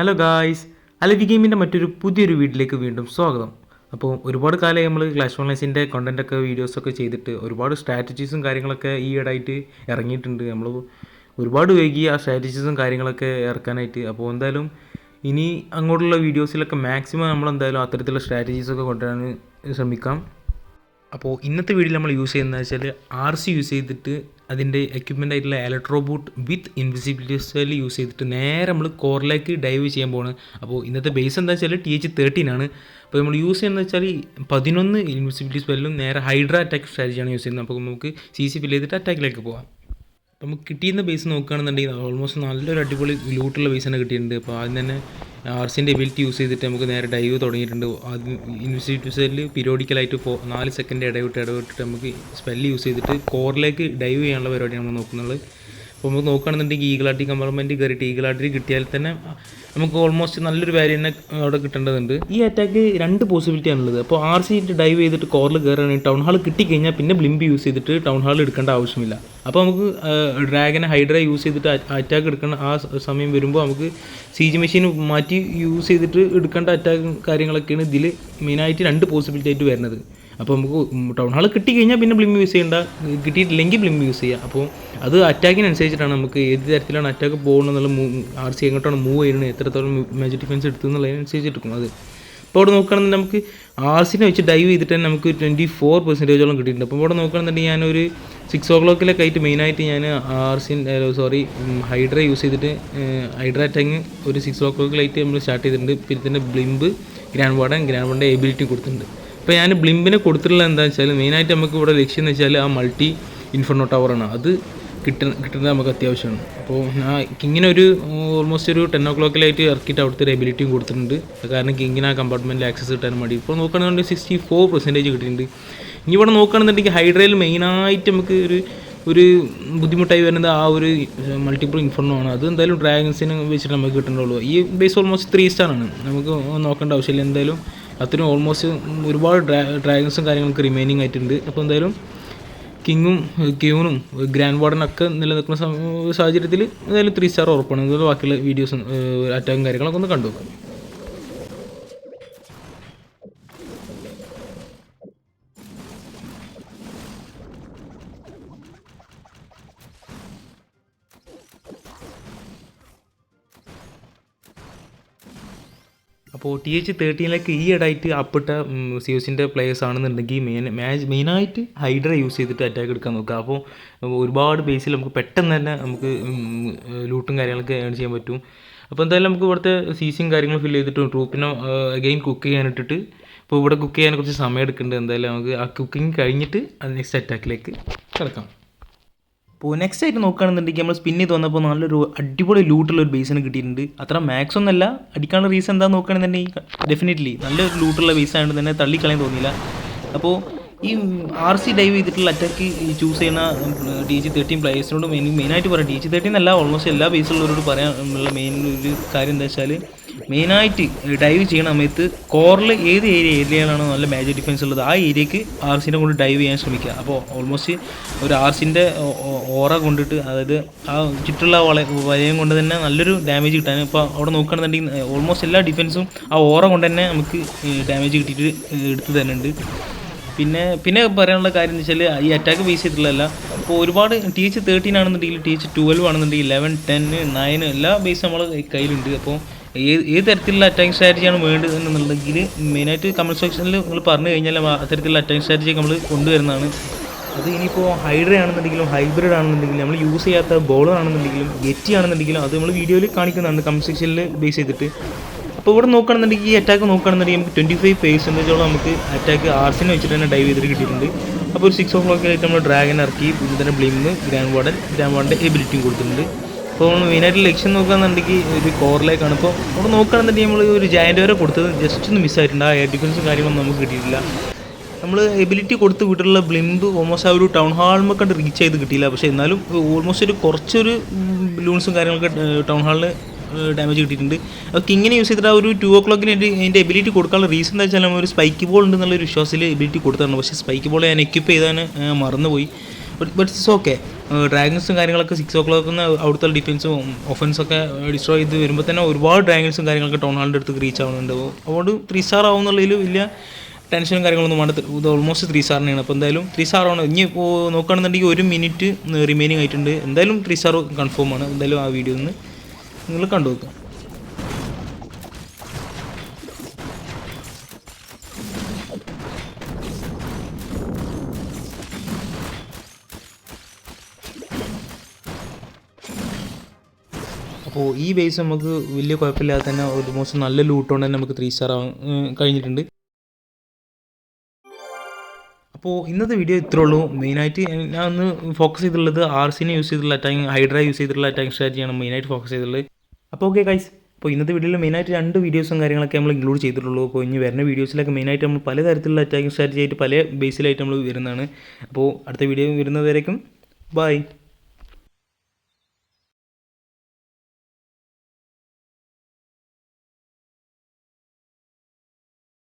Hello guys Alavi ഗെയിമിന്റെ മറ്റൊരു പുതിയൊരു വീട്ടിലേക്ക് വീണ്ടും സ്വാഗതം. അപ്പോൾ ഒരുപാട് കാലമായി നമ്മൾ ക്ലാഷ് ഓൺലൈൻസിന്റെ കണ്ടന്റൊക്കെ വീഡിയോസൊക്കെ ചെയ്തിട്ട് ഒരുപാട് സ്ട്രാറ്റജീസും കാര്യങ്ങളൊക്കെ ഈ ഇടയായിട്ട് ഇറങ്ങിയിട്ടുണ്ട്. നമ്മൾ ഒരുപാട് വൈകി ആ സ്ട്രാറ്റജീസും കാര്യങ്ങളൊക്കെ ഇറക്കാനായിട്ട്. അപ്പോൾ എന്തായാലും ഇനി അങ്ങോട്ടുള്ള വീഡിയോസിലൊക്കെ മാക്സിമം നമ്മൾ എന്തായാലും അത്തരത്തിലുള്ള സ്ട്രാറ്റജീസൊക്കെ കൊണ്ടുവരാൻ ശ്രമിക്കാം. അപ്പോൾ ഇന്നത്തെ വീഡിയോയിൽ നമ്മൾ യൂസ് ചെയ്യുന്നത് വെച്ചാൽ ആർ സി യൂസ് ചെയ്തിട്ട് അതിന്റെ എക്യുപ്മെന്റ് ആയിട്ടുള്ള electro boot with invisibility spell use ചെയ്തിട്ട് നേരെ നമ്മൾ കോറിലേക്ക് ഡൈവ് ചെയ്യാൻ പോവാണ്. അപ്പോൾ ഇന്നത്തെ ബേസ് എന്താ വെച്ചാൽ ടി എച്ച് തേർട്ടീൻ ആണ്. അപ്പോൾ നമ്മൾ യൂസ് ചെയ്യുന്നത് വെച്ചാൽ പതിനൊന്ന് ഇൻവിസിബിലിറ്റി സ്പെല്ലും നേരെ ഹൈഡ്ര അറ്റാക്ക് സ്ട്രാറ്റജിയാണ് യൂസ് ചെയ്യുന്നത്. അപ്പോൾ നമുക്ക് സി സി ഫിൽ ചെയ്തിട്ട് അറ്റാക്കിലേക്ക് പോകാം നമുക്ക് കിട്ടിയിരുന്ന ബേസ് നോക്കുകയാണെന്നുണ്ടെങ്കിൽ ഓൾമോസ്റ്റ് നല്ലൊരു അടിപൊളി ലൂട്ടുള്ള ബേസ് തന്നെ കിട്ടിയിട്ടുണ്ട്. അപ്പോൾ ആദ്യം തന്നെ ആർസിന്റെ എബിലിറ്റി യൂസ് ചെയ്തിട്ട് നമുക്ക് നേരെ ഡൈവ് തുടങ്ങിയിട്ടുണ്ട്. ആദ്യം ഇൻവെസ്റ്റിറ്റ്യൂസിൽ പീരിയോഡിക്കലായിട്ട് ഫോ നാല് സെക്കൻഡ് ഇടവിട്ട് ഇടവിട്ടിട്ട് നമുക്ക് സ്പെല്ല് യൂസ് ചെയ്തിട്ട് കോറിലേക്ക് ഡൈവ് ചെയ്യാനുള്ള പരിപാടിയാണ് നമ്മൾ നോക്കുന്നത്. അപ്പോൾ നമുക്ക് നോക്കുകയാണെന്നുണ്ടെങ്കിൽ ഈഗിളാട്ടി കമ്പാർട്ട്മെന്റ് കയറിയിട്ട് ഈഗിളാട്ടി കിട്ടിയാൽ തന്നെ നമുക്ക് ഓൾമോസ്റ്റ് നല്ലൊരു വാല്യൂ തന്നെ അവിടെ കിട്ടേണ്ടതുണ്ട്. ഈ അറ്റാക്ക് രണ്ട് പോസിബിലിറ്റി ആണുള്ളത് അപ്പോൾ ആർ സി ഡൈവ് ചെയ്തിട്ട് കോറിൽ കയറുകയാണെങ്കിൽ ടൗൺ ഹാൾ കിട്ടിക്കഴിഞ്ഞാൽ പിന്നെ ബ്ലിംബ് യൂസ് ചെയ്തിട്ട് ടൗൺ ഹാൾ എടുക്കേണ്ട ആവശ്യമില്ല. അപ്പോൾ നമുക്ക് ഡ്രാഗനെ ഹൈഡ്ര യൂസ് ചെയ്തിട്ട് അറ്റാക്ക് എടുക്കേണ്ട ആ സമയം വരുമ്പോൾ നമുക്ക് സി ജി മെഷീൻ മാറ്റി യൂസ് ചെയ്തിട്ട് എടുക്കേണ്ട അറ്റാക്കും കാര്യങ്ങളൊക്കെയാണ് ഇതിൽ മെയിനായിട്ട് രണ്ട് പോസിബിലിറ്റി ആയിട്ട് വരുന്നത്. അപ്പോൾ നമുക്ക് ടൗൺ ഹാൾ കിട്ടിക്കഴിഞ്ഞാൽ പിന്നെ ബ്ലിം യൂസ് ചെയ്യേണ്ട കിട്ടിയിട്ടില്ലെങ്കിൽ ബ്ലിം യൂസ് ചെയ്യുക അപ്പോൾ അത് അറ്റാക്കിനനുസരിച്ചിട്ടാണ് നമുക്ക് ഏത് തരത്തിലാണ് അറ്റാക്ക് പോകണമെന്നുള്ള ആർ സി എങ്ങോട്ടാണ് മൂവ് ചെയ്യുന്നത് എത്രത്തോളം മേജർ ഡിഫൻസ് എടുത്തു എന്നുള്ളതിനനുസരിച്ച് എടുക്കും അത്. അവിടെ നോക്കുകയാണെന്നുണ്ടെങ്കിൽ നമുക്ക് ആർസിനെ വെച്ച് ഡൈവ് ചെയ്തിട്ട് തന്നെ നമുക്ക് ട്വന്റി ഫോർ പെർസെന്റേജോളം കിട്ടിയിട്ടുണ്ട്. അപ്പോൾ ഇവിടെ നോക്കുകയാണെന്നുണ്ടെങ്കിൽ ഞാനൊരു സിക്സ് ഓ ക്ലോക്കിലൊക്കെ ആയിട്ട് മെയിനായിട്ട് ഞാൻ ആർസിൻ സോറി ഹൈഡ്ര യൂസ് ചെയ്തിട്ട് ഹൈഡ്ര അറ്റാങ് ഒരു സിക്സ് ഓ ക്ലോക്കിലായിട്ട് നമ്മൾ സ്റ്റാർട്ട് ചെയ്തിട്ടുണ്ട്. പിന്നെ തന്നെ ബ്ലിമ്പ് ഗ്രാൻഡ് വാർഡൻ ഗ്രാൻഡ് വാർഡിന്റെ എബിലിറ്റി കൊടുത്തിട്ടുണ്ട്. അപ്പോൾ ഞാൻ ബ്ലിമ്പിനെ കൊടുത്തിട്ടുള്ള എന്താ വെച്ചാൽ മെയിനായിട്ട് നമുക്ക് ഇവിടെ ലക്ഷ്യം എന്ന് വെച്ചാൽ ആ മൾട്ടി ഇൻഫർണോ ടവറാണ് അത് കിട്ടുന്ന കിട്ടുന്നത് നമുക്ക് അത്യാവശ്യമാണ്. അപ്പോൾ ഞാൻ കിങ്ങിനൊരു ഓൾമോസ്റ്റ് ഒരു ടെൻ ഒ ക്ലോക്കിലായിട്ട് ഇറക്കിയിട്ട് അവിടുത്തെ ഒരു എബിലിറ്റിയും കൊടുത്തിട്ടുണ്ട്. കാരണം കിങ്ങിന് ആ കമ്പാർട്ട്മെന്റിൽ ആക്സസ് കിട്ടാൻ വേണ്ടി ഇപ്പോൾ നോക്കുകയാണെന്നുണ്ടെങ്കിൽ സിക്സ്റ്റി ഫോർ പെർസെന്റേജ് കിട്ടിയിട്ടുണ്ട്. ഇനി ഇവിടെ നോക്കുകയാണെന്നുണ്ടെങ്കിൽ ഹൈഡ്രയിൽ മെയിനായിട്ട് നമുക്ക് ഒരു ഒരു ബുദ്ധിമുട്ടായി വരുന്നത് ആ ഒരു മൾട്ടിപ്പിൾ ഇൻഫർണോ ആണ്. അത് എന്തായാലും ഡ്രാഗൺസിനെ വെച്ചിട്ട് നമുക്ക് കിട്ടേണ്ടുള്ളൂ ഈ ബേസ് ഓൾമോസ്റ്റ് ത്രീ സ്റ്റാർ ആണ്. നമുക്ക് നോക്കേണ്ട ആവശ്യമില്ല. എന്തായാലും അത്രയും ഓൾമോസ്റ്റ് ഒരുപാട് ഡ്രാ ഡ്രാഗൺസും കാര്യങ്ങളൊക്കെ റിമൈനിങ് ആയിട്ടുണ്ട്. അപ്പോൾ എന്തായാലും കിങ്ങും ക്യൂനും ഗ്രാൻഡ് വാർഡനൊക്കെ നിലനിൽക്കുന്ന സാഹചര്യത്തിൽ എന്തായാലും ത്രീ സ്റ്റാർ ഉറപ്പാണ്. അതുപോലെ ബാക്കിയുള്ള വീഡിയോസും അറ്റാക്കും കാര്യങ്ങളൊക്കെ ഒന്ന് കണ്ടു നോക്കാം. അപ്പോൾ ടി എച്ച് തേർട്ടീനിലേക്ക് ഈ ഇടായിട്ട് അപ്പിട്ട സി എസിന്റെ പ്ലേയേഴ്സ് ആണെന്നുണ്ടെങ്കിൽ മെയിൻ മാച്ച് മെയിനായിട്ട് ഹൈഡ്ര യൂസ് ചെയ്തിട്ട് അറ്റാക്ക് എടുക്കാൻ നോക്കുക. അപ്പോൾ ഒരുപാട് ബേസിൽ നമുക്ക് പെട്ടെന്ന് തന്നെ നമുക്ക് ലൂട്ടും കാര്യങ്ങളൊക്കെ ഏൺ ചെയ്യാൻ പറ്റും. അപ്പോൾ എന്തായാലും നമുക്ക് ഇവിടുത്തെ സീസിയും കാര്യങ്ങളും ഫില്ല് ചെയ്തിട്ട് ട്രൂപ്പിനെ അഗെയിൻ കുക്ക് ചെയ്യാനിട്ടിട്ട് ഇപ്പോൾ ഇവിടെ കുക്ക് ചെയ്യാൻ കുറച്ച് സമയം എടുക്കുന്നുണ്ട്. എന്തായാലും നമുക്ക് ആ കുക്കിംഗ് കഴിഞ്ഞിട്ട് അത് നെക്സ്റ്റ് അറ്റാക്കിലേക്ക് കിടക്കാം. അപ്പോൾ നെക്സ്റ്റ് ആയിട്ട് നോക്കുകയാണെന്നുണ്ടെങ്കിൽ നമ്മൾ സ്പിൻ ചെയ്ത് വന്നപ്പോൾ നല്ലൊരു അടിപൊളി ലൂട്ടുള്ള ഒരു ബേസിന് കിട്ടിയിട്ടുണ്ട്. അത്ര മാക്സ് ഒന്നല്ല അടിക്കാനുള്ള റീസൺ എന്താ നോക്കുകയാണെന്നുണ്ടെങ്കിൽ ഡെഫിനറ്റ്ലി നല്ലൊരു ലൂട്ടുള്ള ബേസ് ആയതുകൊണ്ട് തന്നെ തള്ളിക്കളയാൻ തോന്നിയില്ല. അപ്പോൾ ഈ ആർ സി ഡൈവ് ചെയ്തിട്ടുള്ള അറ്റാക്ക് ചൂസ് ചെയ്യുന്ന ഡി ജി തേർട്ടീൻ പ്ലേയേഴ്സിനോട് മെയിൻ മെയിനായിട്ട് പറയാം. ഡി ജി തേർട്ടീൻ അല്ല ഓൾമോസ്റ്റ് എല്ലാ ബേസിലുള്ളവരോട് പറയാനുള്ള മെയിൻ ഒരു കാര്യം എന്താ വെച്ചാൽ മെയിനായിട്ട് ഡൈവ് ചെയ്യുന്ന സമയത്ത് കോറിൽ ഏത് ഏരിയ ഏരിയയിലാണോ നല്ല മേജർ ഡിഫൻസ് ഉള്ളത് ആ ഏരിയക്ക് ആർ സിനെ കൊണ്ട് ഡൈവ് ചെയ്യാൻ ശ്രമിക്കുക. അപ്പോൾ ഓൾമോസ്റ്റ് ഒരു ആർ സിന്റെ ഓറ കൊണ്ടിട്ട് അതായത് ആ ചുറ്റുള്ള വള വലയം കൊണ്ട് തന്നെ നല്ലൊരു ഡാമേജ് കിട്ടാൻ ഇപ്പോൾ അവിടെ നോക്കുകയാണെന്നുണ്ടെങ്കിൽ ഓൾമോസ്റ്റ് എല്ലാ ഡിഫൻസും ആ ഓറ കൊണ്ട് തന്നെ നമുക്ക് ഡാമേജ് കിട്ടിയിട്ട് എടുത്തു തരുന്നുണ്ട്. പിന്നെ പിന്നെ പറയാനുള്ള കാര്യം എന്ന് വെച്ചാൽ ഈ അറ്റാക്ക് ബേസ് ചെയ്തിട്ടുള്ളതല്ല അപ്പോൾ ഒരുപാട് ടി എച്ച് തേർട്ടീൻ ആണെന്നുണ്ടെങ്കിൽ ടി എച്ച് ട്വൽവ് ആണെന്നുണ്ടെങ്കിൽ ഇലവൻ ടെൻ നയൻ എല്ലാ ബേസ് നമ്മൾ കയ്യിലുണ്ട്. അപ്പോൾ ഏത് തരത്തിലുള്ള അറ്റാക്ക് സ്ട്രാറ്റജിയാണ് വേണ്ടത് എന്നുണ്ടെങ്കിൽ മെയിനായിട്ട് കമന്റ് സെക്ഷനിൽ നിങ്ങൾ പറഞ്ഞു കഴിഞ്ഞാൽ ആ തരത്തിലുള്ള അറ്റാക്ക് സ്ട്രാറ്റജി നമ്മൾ കൊണ്ടുവരുന്നതാണ്. അത് ഇനിയിപ്പോൾ ഹൈഡ്ര ആണെന്നുണ്ടെങ്കിലും ഹൈബ്രിഡ് ആണെന്നുണ്ടെങ്കിലും നമ്മൾ യൂസ് ചെയ്യാത്ത ബോളർ ആണെന്നുണ്ടെങ്കിലും ഗെറ്റി ആണെന്നുണ്ടെങ്കിലും അത് നമ്മൾ വീഡിയോയിൽ കാണിക്കുന്നതാണ് കമന്റ് സെക്ഷനിൽ ബേസ് ചെയ്തിട്ട്. അപ്പോൾ ഇവിടെ നോക്കുകയാണെന്നുണ്ടെങ്കിൽ ഈ അറ്റാക്ക് നോക്കുകയാണെന്നുണ്ടെങ്കിൽ നമുക്ക് ട്വന്റി ഫൈവ് പേഴ്സന്റേജോളം നമുക്ക് അറ്റാക്ക് ആർസിനെ വെച്ചിട്ട് തന്നെ ഡൈവ് ചെയ്തിട്ട് കിട്ടിയിട്ടുണ്ട്. അപ്പോൾ ഒരു സിക്സ് ഓ ക്ലോക്കിലായിട്ട് നമ്മൾ ഡ്രാഗൻ ഇറക്കി പിന്നെ തന്നെ ബ്ലിമ്മ് ഗ്രാൻഡ് വാർഡൻ ഗ്രാൻഡ് വാർഡന്റെ എബിലിറ്റിയും കൊടുത്തിട്ടുണ്ട്. അപ്പോൾ നമ്മൾ മെയിനായിട്ട് ലക്ഷ്യം നോക്കുകയാണെന്നുണ്ടെങ്കിൽ ഒരു കോറിലേക്കാണ്. ഇപ്പോൾ അവിടെ നോക്കുകയാണെന്നുണ്ടെങ്കിൽ നമ്മൾ ഒരു ജയന്റ് വരെ കൊടുത്തത്. ജസ്റ്റ് ഒന്ന് മിസ്സായിട്ടുണ്ട് ആ എയർ ഡിഫൻസും കാര്യങ്ങളൊന്നും നമുക്ക് കിട്ടിയിട്ടില്ല. നമ്മൾ എബിലിറ്റി കൊടുത്ത് വിട്ടിട്ടുള്ള ബ്ലിംബ് ഓൾമോസ്റ്റ് ആ ഒരു ടൗൺ ഹാളിൽ കണ്ട് റീച്ച് ചെയ്ത് കിട്ടിയില്ല. പക്ഷേ എന്നാലും ഓൾമോസ്റ്റ് ഒരു കുറച്ചൊരു ബലൂൺസും കാര്യങ്ങളൊക്കെ ടൗൺ ഹാളിൽ ഡാമേജ് കിട്ടിയിട്ടുണ്ട്. അപ്പോൾ കിങ്ങിനെ യൂസ് ചെയ്തിട്ട് ആ ഒരു ടു ഓ ക്ലോക്കിന് എന്റെ എബിലിറ്റി കൊടുക്കാനുള്ള റീസൺ എന്താ വെച്ചാൽ നമ്മൾ ഒരു സ്പൈക്ക് ബോൾ ഉണ്ടെന്നുള്ള ഒരു വിശ്വാസത്തിൽ എബിലിറ്റി കൊടുത്തതാണ്. പക്ഷേ സ്പൈക്ക് ബോൾ ഞാൻ എക്യുപ്പ് ചെയ്താണ് മറന്നുപോയി. ബട്ട് ഇറ്റ്സ് ഓക്കെ ഡ്രാഗൺസും കാര്യങ്ങളൊക്കെ സിക്സ് ഓ ക്ലോക്ക് അവിടുത്തെ ഡിഫൻസും ഒഫൻസൊക്കെ ഡിസ്ട്രോയ് ചെയ്ത് വരുമ്പോൾ തന്നെ ഒരുപാട് ഡ്രാഗൺസും കാര്യങ്ങളൊക്കെ ടൗൺ അടുത്ത് റീച്ച് ആവുന്നുണ്ട്. അതുകൊണ്ട് ത്രീ സ്റ്റാർ ആവുന്നുള്ളതിൽ വലിയ ടെൻഷനും കാര്യങ്ങളൊന്നും വേണ്ട. ഇത് ഓൾമോസ്റ്റ് ത്രീ സ്റ്റാറിനെയാണ് അപ്പോൾ എന്തായാലും ത്രീ സ്റ്റാർ ആണ്. ഇനി ഇപ്പോൾ നോക്കുകയാണെന്നുണ്ടെങ്കിൽ ഒരു മിനിറ്റ് റിമൈനിങ് ആയിട്ടുണ്ട്. എന്തായാലും ത്രീ സ്റ്റാർ കൺഫേം ആണ്. എന്തായാലും ആ വീഡിയോ ഒന്ന് നിങ്ങൾ കണ്ടു നോക്കുക അപ്പോൾ ഈ ബേസ് നമുക്ക് വലിയ കുഴപ്പമില്ലാതെ തന്നെ ഓൾമോസ്റ്റ് നല്ല ലൂട്ട് കൊണ്ട് തന്നെ നമുക്ക് ത്രീ സ്റ്റാർ ആവാൻ കഴിഞ്ഞിട്ടുണ്ട്. അപ്പോൾ ഇന്നത്തെ വീഡിയോ ഇത്രേ ഉള്ളൂ. മെയിനായിട്ട് ഞാൻ ഒന്ന് ഫോക്കസ് ചെയ്തിട്ടുള്ളത് ആർ സിനെ യൂസ് ചെയ്തിട്ടുള്ള അറ്റാക്കിങ് ഹൈഡ്ര യൂസ് ചെയ്തിട്ടുള്ള അറ്റാങ് സ്ട്രാറ്റജിയാണ് മെയിനായിട്ട് ഫോക്കസ് ചെയ്തിട്ടുള്ളത്. അപ്പോൾ ഓക്കെ ഗൈസ് അപ്പോൾ ഇന്നത്തെ വീഡിയോയിൽ മെയിനായിട്ട് രണ്ട് വീഡിയോസും കാര്യങ്ങളൊക്കെ നമ്മൾ ഇൻക്ലൂഡ് ചെയ്തിട്ടുള്ളൂ. അപ്പോൾ ഇനി വരുന്ന വീഡിയോസിലൊക്കെ മെയിനായിട്ട് നമ്മൾ പല തരത്തിലുള്ള അറ്റാക്കിംഗ് സ്ട്രാറ്റജി ആയിട്ട് പല ബേസിലായിട്ട് നമ്മൾ വരുന്നതാണ്. അപ്പോൾ അടുത്ത വീഡിയോ വരുന്നതുവരേക്കും ബൈ